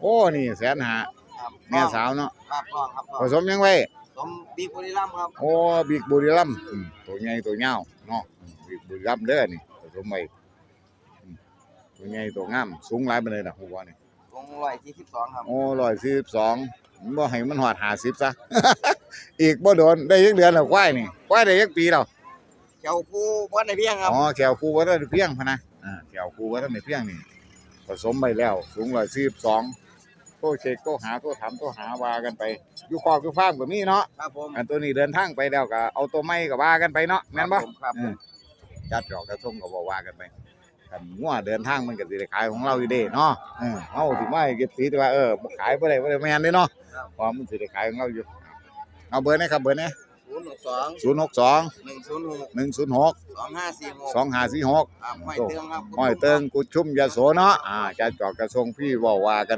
โอ้นี่แสนหาครับแม่สาวเนาะครับพ่อครับพ่อผสมยังไว้สมบีบุรีรัมย์ครับ โอ้บิ๊กบุรีรัมย์อืมตัวใหญ่ตัวยาวเนาะอืมบิ๊กบุรีรัมย์เด้อนี่ผสมไว้อืมตัวใหญ่ตัวงามสูงหลายปานใดน่ะฮู้บ่นี่วงร้อยสี่สิบสองครับ โอ้142มันบ่ให้มันฮอด50ซะ อีกบ่โดนได้ยักเดือนแล้วควายนี่ควายได้ยักปีแล้ว เจ้าผู้บ้านในเพียงครับ อ๋อแขวคูบ่ทันได้เพียงพะนะอ่าแขวคูบ่ทันได้เพียงนี่ ผสมไปแล้ว สูง142โตเช็คโตหาโตถามโตหาว่ากันไปอยู่คอกอยู่ฟาร์มก็มีเนาะครับผมอันตัวนี้เดินทางไปแล้วก็เอาตัวใหม่ก็ว่ากันไปเนาะแม่นบ่ครับอืมจัดดอกกระทงก็บ่ว่ากันไปกันงัวเดินทางมันก็สิได้ขายของเราอยู่เด้เนาะเออเฮาสิมาให้เก็บสีแต่ว่าเออบ่ขายบ่ได้บ่ได้แม่นเด้เนาะเพราะมันสิได้ขายของเราอยู่เอาเบอร์นะครับเบอร์นี้ ศูนย์หกสอง062หนึ่งศูนย์หก106สองห้าสี่หก2546ครับห้อยเตืองครับห้อยเติงกุดชุ่มยาโสเนาะอ่าจัดดอกกระทงพี่เว้าว่ากัน